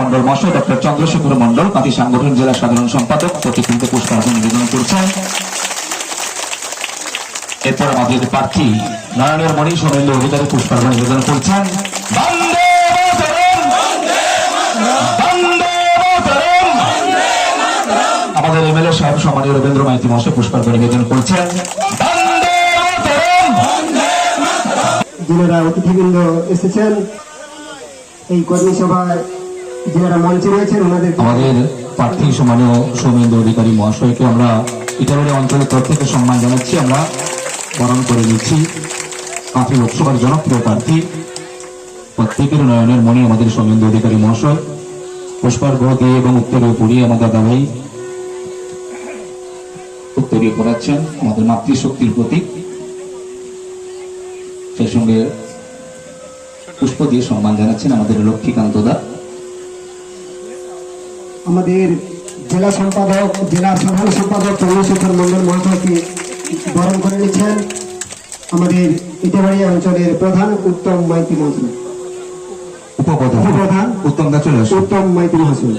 মন্ডল মহাশয়, ডক্টর চন্দ্রশেখর মন্ডল পাতি সাংগঠনিক জেলা সাধারণ সম্পাদক প্রতিকৃত পুষ্পার্ঘ নিবেদন করছেন। এরপর আমাদের প্রার্থী নারায়ণের মণি সোমেন্দ্র অধিকারী পুষ্পার্ঘ নিবেদন করছেন! আমাদের এমএলএ সাহেব, সম্মানীয় রবীন্দ্র মাইতি মহাশয় পুষ্পার্ঘ নিবেদন করছেন! যিনারা অতিথিবৃন্দ এসেছেন। এই কর্মী সভায় যিনারা মঞ্চে রয়েছেন, ওনাদের আমাদের প্রার্থী সম্মানীয় সৌমেন্দ্র অধিকারী মহাশয়কে আমরা ইটাবাড়ি অঞ্চলের তরফ থেকে সম্মান জানাচ্ছি, আমরা বরণ করে নিচ্ছি। কাঁথি লোকসভার জনপ্রিয় প্রার্থী, প্রত্যেকের নয়নের মনে আমাদের সৌমেন্দ্র অধিকারী মহাশয়। পুষ্পার্ঘ দিয়ে এবং উত্তরীয় পড়িয়ে আমার দাদা ভাই উত্তরীয় পড়াচ্ছেন, আমাদের মাতৃশক্তির প্রতীক। সেই সঙ্গে পুষ্প দিয়ে সম্মান জানাচ্ছেন আমাদের লক্ষ্মীকান্ত দা। আমাদের জেলা সম্পাদক জেলা সাধারণ সম্পাদক চন্দ্রশেখর মন্ডল মহাশয়কে বরণ করে নিচ্ছেন। আমাদের ইটাবাড়িয়া অঞ্চলের প্রধান উত্তম মাইতি মহাশয়। উপপ্রধান উত্তম উত্তম মাইতি মহাশয়।